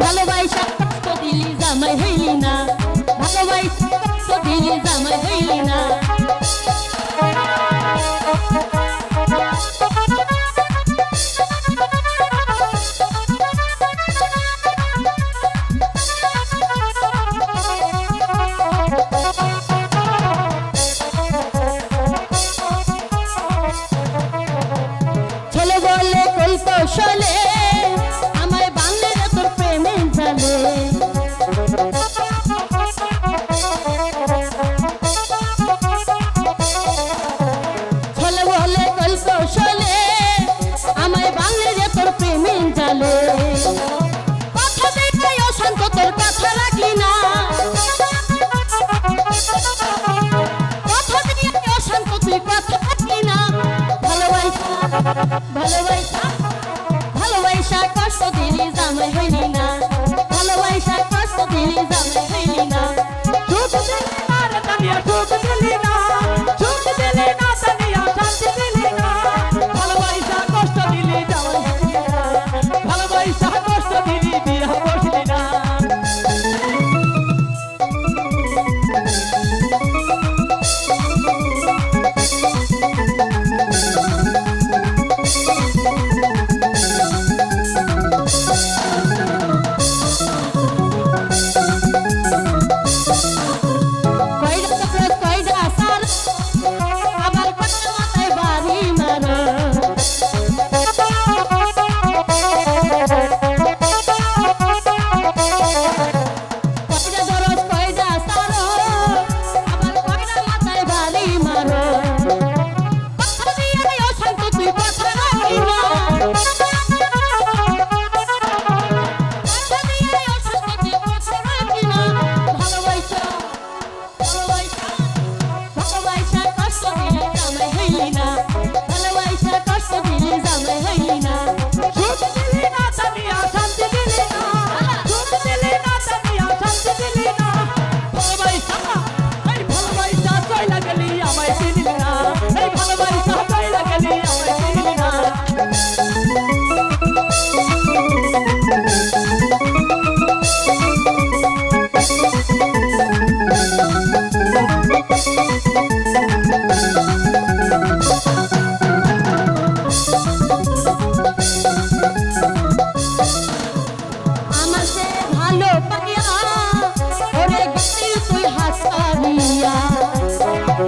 ভালোবাসা তো দিলি জামাই হইলি না। ভালোবাসা তো দিলি জামাই হইলি ভালোবাসা ভালোবাসা কষ্ট দিলি জামাই হইলি না ভালোবাসা কষ্ট দিলি জামাই হইলি না ডুব দিলি না রে কানিয়া ডুব দিলি না।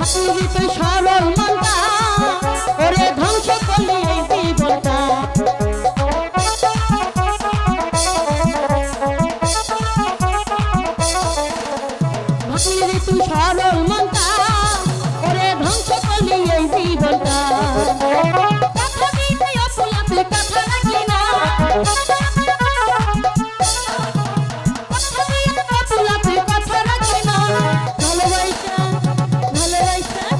ভাতিজিতে সরল মনটা ওরে ধ্বংস করলি এই জীবনটা। ভাতিজি তুই সরল মনটা